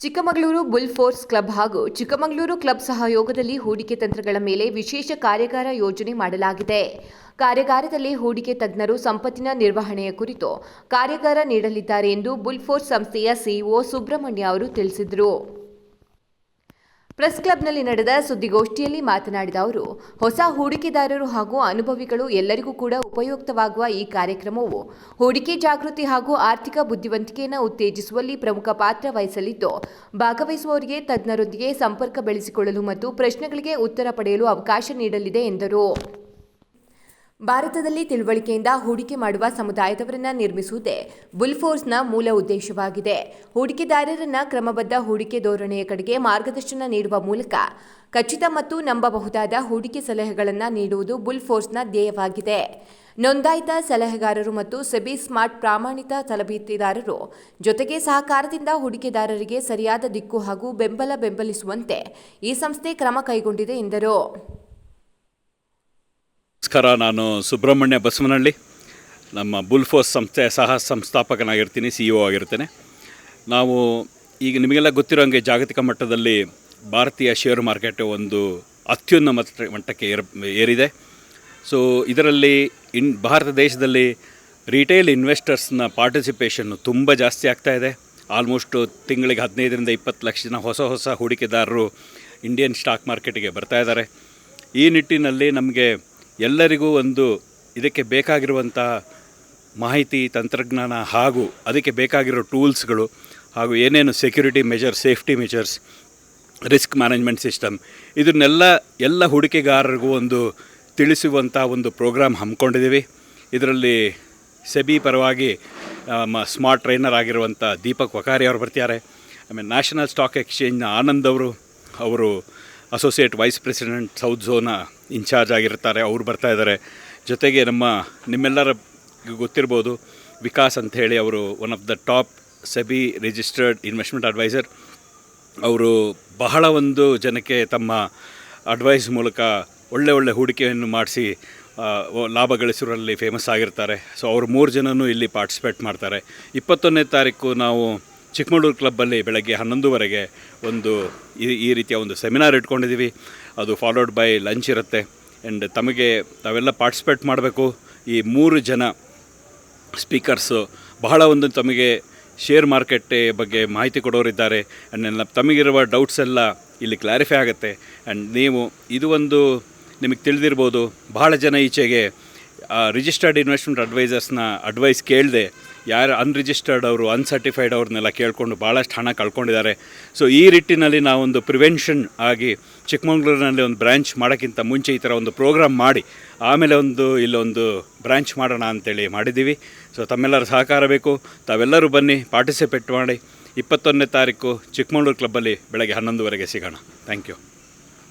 Chikkamagaluru bull force club ಹಾಗೂ Chikkamagaluru club ಸಹಯೋಗದಲ್ಲಿ ಹೂಡಿಕೆ ತಂತ್ರಗಳ ಮೇಲೆ ವಿಶೇಷ ಕಾರ್ಯಾಗಾರ ಯೋಜನೆ ಮಾಡಲಾಗಿದೆ. ಕಾರ್ಯಾಗಾರದಲ್ಲಿ ಹೂಡಿಕೆ ತಜ್ಞರು ಸಂಪತ್ತಿನ ನಿರ್ವಹಣೆಯ ಕುರಿತು ಕಾರ್ಯಾಗಾರ ನೀಡಲಿದ್ದಾರೆ ಎಂದು ಬುಲ್ ಫೋರ್ಸ್ ಸಂಸ್ಥೆಯ ಸಿಇಒ ಸುಬ್ರಹ್ಮಣ್ಯ ಅವರು ತಿಳಿಸಿದರು. ಪ್ರೆಸ್ ಕ್ಲಬ್ನಲ್ಲಿ ನಡೆದ ಸುದ್ದಿಗೋಷ್ಠಿಯಲ್ಲಿ ಮಾತನಾಡಿದ ಅವರು, ಹೊಸ ಹೂಡಿಕೆದಾರರು ಹಾಗೂ ಅನುಭವಿಗಳು ಎಲ್ಲರಿಗೂ ಕೂಡ ಉಪಯುಕ್ತವಾಗುವ ಈ ಕಾರ್ಯಕ್ರಮವು ಹೂಡಿಕೆ ಜಾಗೃತಿ ಹಾಗೂ ಆರ್ಥಿಕ ಬುದ್ಧಿವಂತಿಕೆಯನ್ನು ಉತ್ತೇಜಿಸುವಲ್ಲಿ ಪ್ರಮುಖ ಪಾತ್ರ ವಹಿಸಲಿದ್ದು, ಭಾಗವಹಿಸುವವರಿಗೆ ತಜ್ಞರೊಂದಿಗೆ ಸಂಪರ್ಕ ಬೆಳೆಸಿಕೊಳ್ಳಲು ಮತ್ತು ಪ್ರಶ್ನೆಗಳಿಗೆ ಉತ್ತರ ಪಡೆಯಲು ಅವಕಾಶ ನೀಡಲಿದೆ ಎಂದರು. ಭಾರತದಲ್ಲಿ ತಿಳುವಳಿಕೆಯಿಂದ ಹೂಡಿಕೆ ಮಾಡುವ ಸಮುದಾಯದವರನ್ನ ನಿರ್ಮಿಸುವುದೇ ಬುಲ್ಫೋರ್ಸ್ನ ಮೂಲ ಉದ್ದೇಶವಾಗಿದೆ. ಹೂಡಿಕೆದಾರರನ್ನ ಕ್ರಮಬದ್ಧ ಹೂಡಿಕೆ ಧೋರಣೆಯ ಕಡೆಗೆ ಮಾರ್ಗದರ್ಶನ ನೀಡುವ ಮೂಲಕ ಖಚಿತ ಮತ್ತು ನಂಬಬಹುದಾದ ಹೂಡಿಕೆ ಸಲಹೆಗಳನ್ನು ನೀಡುವುದು ಬುಲ್ಫೋರ್ಸ್ನ ಧ್ಯೇಯವಾಗಿದೆ. ನೋಂದಾಯಿತ ಸಲಹೆಗಾರರು ಮತ್ತು ಸೆಬಿ ಸ್ಮಾರ್ಟ್ ಪ್ರಾಮಾಣಿತ ತರಬೇತಿದಾರರು ಜೊತೆಗೆ ಸಹಕಾರದಿಂದ ಹೂಡಿಕೆದಾರರಿಗೆ ಸರಿಯಾದ ದಿಕ್ಕು ಹಾಗೂ ಬೆಂಬಲ ಬೆಂಬಲಿಸುವಂತೆ ಈ ಸಂಸ್ಥೆ ಕ್ರಮ ಕೈಗೊಂಡಿದೆ ಎಂದರು. ನಮಸ್ಕಾರ, ನಾನು ಸುಬ್ರಹ್ಮಣ್ಯ ಬಸವನಹಳ್ಳಿ. ನಮ್ಮ ಬುಲ್ಫೋಸ್ ಸಂಸ್ಥೆ ಸಹ ಸಂಸ್ಥಾಪಕನಾಗಿರ್ತೀನಿ, ಸಿ ಇ ಆಗಿರ್ತೇನೆ. ನಾವು ಈಗ ನಿಮಗೆಲ್ಲ ಗೊತ್ತಿರೋಂಗೆ ಜಾಗತಿಕ ಮಟ್ಟದಲ್ಲಿ ಭಾರತೀಯ ಶೇರು ಮಾರ್ಕೆಟ್ ಒಂದು ಅತ್ಯುನ್ನತ ಮಟ್ಟ- ಮಟ್ಟಕ್ಕೆ ಏರ್, ಏರಿದೆ. ಸೊ ಇದರಲ್ಲಿ ಇನ್, ಭಾರತ ದೇಶದಲ್ಲಿ ರಿಟೇಲ್ ಇನ್ವೆಸ್ಟರ್ಸ್ನ ಪಾರ್ಟಿಸಿಪೇಷನ್ನು ತುಂಬ ಜಾಸ್ತಿ ಆಗ್ತಾ ಇದೆ. ಆಲ್ಮೋಸ್ಟು ತಿಂಗಳಿಗೆ ಹದಿನೈದರಿಂದ ಇಪ್ಪತ್ತು ಲಕ್ಷ ಜನ ಹೊಸ ಹೊಸ ಹೂಡಿಕೆದಾರರು ಇಂಡಿಯನ್ ಸ್ಟಾಕ್ ಮಾರ್ಕೆಟಿಗೆ ಬರ್ತಾ ಇದ್ದಾರೆ. ಈ ನಿಟ್ಟಿನಲ್ಲಿ ನಮಗೆ ಎಲ್ಲರಿಗೂ ಒಂದು ಇದಕ್ಕೆ ಬೇಕಾಗಿರುವಂತಹ ಮಾಹಿತಿ, ತಂತ್ರಜ್ಞಾನ ಹಾಗೂ ಅದಕ್ಕೆ ಬೇಕಾಗಿರೋ ಟೂಲ್ಸ್ಗಳು ಹಾಗೂ ಏನೇನು security measures safety measures risk management system, ಇದನ್ನೆಲ್ಲ ಎಲ್ಲ ಹೂಡಿಕೆಗಾರರಿಗೂ ಒಂದು ತಿಳಿಸುವಂಥ ಒಂದು ಪ್ರೋಗ್ರಾಮ್ ಹಮ್ಮಿಕೊಂಡಿದ್ದೀವಿ. ಇದರಲ್ಲಿ ಸೆಬಿ ಪರವಾಗಿ ಸ್ಮಾರ್ಟ್ ಟ್ರೈನರ್ ಆಗಿರುವಂಥ ದೀಪಕ್ ವಕಾರಿ ಅವರು ಬರ್ತಿದ್ದಾರೆ. ಆಮೇಲೆ ನ್ಯಾಷನಲ್ ಸ್ಟಾಕ್ ಎಕ್ಸ್ಚೇಂಜ್ನ ಆನಂದ್ ಅವರು ಅವರು ಅಸೋಸಿಯೇಟ್ ವೈಸ್ ಪ್ರೆಸಿಡೆಂಟ್ ಸೌತ್ ಝೋನ ಇನ್ಚಾರ್ಜ್ ಆಗಿರ್ತಾರೆ, ಅವರು ಬರ್ತಾ ಇದ್ದಾರೆ ಜೊತೆಗೆ ನಮ್ಮ, ನಿಮ್ಮೆಲ್ಲರ ಗೊತ್ತಿರ್ಬೋದು, ವಿಕಾಸ್ ಅಂತ ಹೇಳಿ ಅವರು one of the top SEBI registered investment adviser ಅವರು ಬಹಳ ಒಂದು ಜನಕ್ಕೆ ತಮ್ಮ ಅಡ್ವೈಸ್ ಮೂಲಕ ಒಳ್ಳೆ ಒಳ್ಳೆ ಹೂಡಿಕೆಯನ್ನು ಮಾಡಿಸಿ ಲಾಭ ಗಳಿಸಿರೋರಲ್ಲಿ ಫೇಮಸ್ ಆಗಿರ್ತಾರೆ. ಸೊ ಅವರು ಮೂರು ಜನನೂ ಇಲ್ಲಿ ಪಾರ್ಟಿಸಿಪೇಟ್ ಮಾಡ್ತಾರೆ. ಇಪ್ಪತ್ತೊಂದನೇ ತಾರೀಕು ನಾವು ಚಿಕ್ಕಮಗಳೂರು ಕ್ಲಬ್ಬಲ್ಲಿ ಬೆಳಗ್ಗೆ ಹನ್ನೊಂದುವರೆಗೆ ಒಂದು ಈ ಈ ರೀತಿಯ ಒಂದು ಸೆಮಿನಾರ್ ಇಟ್ಕೊಂಡಿದ್ದೀವಿ. ಅದು ಫಾಲೋಡ್ ಬೈ ಲಂಚ್ ಇರುತ್ತೆ. ಆ್ಯಂಡ್ ತಮಗೆ ತಾವೆಲ್ಲ ಪಾರ್ಟಿಸಿಪೇಟ್ ಮಾಡಬೇಕು. ಈ ಮೂರು ಜನ ಸ್ಪೀಕರ್ಸು ಬಹಳ ಒಂದು ತಮಗೆ ಶೇರ್ ಮಾರ್ಕೆಟ್ ಬಗ್ಗೆ ಮಾಹಿತಿ ಕೊಡೋರಿದ್ದಾರೆ. ಆ್ಯಂಡ್ ತಮಗಿರುವ ಡೌಟ್ಸ್ ಎಲ್ಲ ಇಲ್ಲಿ ಕ್ಲಾರಿಫೈ ಆಗುತ್ತೆ. ಆ್ಯಂಡ್ ನೀವು ಇದು ಒಂದು ನಿಮಗೆ ತಿಳಿದಿರ್ಬೋದು. ಬಹಳ ಜನ ಈಚೆಗೆ ರಿಜಿಸ್ಟರ್ಡ್ ಇನ್ವೆಸ್ಟ್ಮೆಂಟ್ ಅಡ್ವೈಸರ್ಸ್ನ ಅಡ್ವೈಸ್ ಕೇಳದೆ, ಯಾರು ಅನ್ರಿಜಿಸ್ಟರ್ಡ್ ಅವರು ಅನ್ಸರ್ಟಿಫೈಡ್ ಅವ್ರನ್ನೆಲ್ಲ ಕೇಳಿಕೊಂಡು ಭಾಳಷ್ಟು ಹಣ ಕಳ್ಕೊಂಡಿದ್ದಾರೆ. ಸೊ ಈ ನಿಟ್ಟಿನಲ್ಲಿ ನಾವೊಂದು ಪ್ರಿವೆನ್ಷನ್ ಆಗಿ ಚಿಕ್ಕಮಗಳೂರಿನಲ್ಲಿ ಒಂದು ಬ್ರ್ಯಾಂಚ್ ಮಾಡೋಕ್ಕಿಂತ ಮುಂಚೆ ಈ ಥರ ಒಂದು ಪ್ರೋಗ್ರಾಮ್ ಮಾಡಿ, ಆಮೇಲೆ ಒಂದು ಇಲ್ಲೊಂದು ಬ್ರ್ಯಾಂಚ್ ಮಾಡೋಣ ಅಂತೇಳಿ ಮಾಡಿದ್ದೀವಿ. ಸೊ ತಮ್ಮೆಲ್ಲರ ಸಹಕಾರ ಬೇಕು. ತಾವೆಲ್ಲರೂ ಬನ್ನಿ ಪಾರ್ಟಿಸಿಪೇಟ್ ಮಾಡಿ. ಇಪ್ಪತ್ತೊಂದನೇ ತಾರೀಕು ಚಿಕ್ಕಮಗಳೂರು ಕ್ಲಬ್ಬಲ್ಲಿ ಬೆಳಗ್ಗೆ ಹನ್ನೊಂದುವರೆಗೆ ಸಿಗೋಣ. Thank you